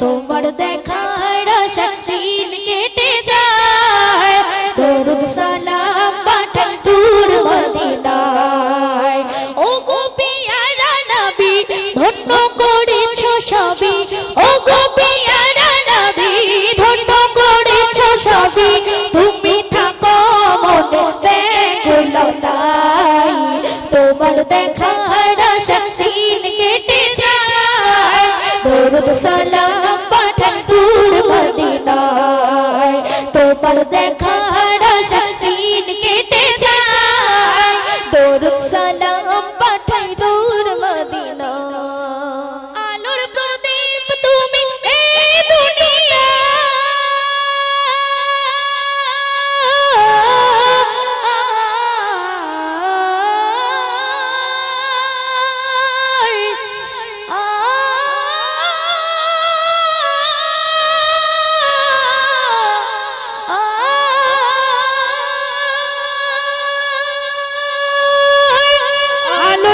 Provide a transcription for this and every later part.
তোমার দেখার শক্তি কেটে যায়। দরুদ সালাম পাঠান দূর ও গো নবী, ধন্য করেছ সবই। ও নবী, ধন্য করেছ সবই। তুমি থাকো তোমার দেখার আশা দেখা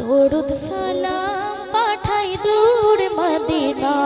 দরুদ সালাম পাঠাই দূর মদিনা।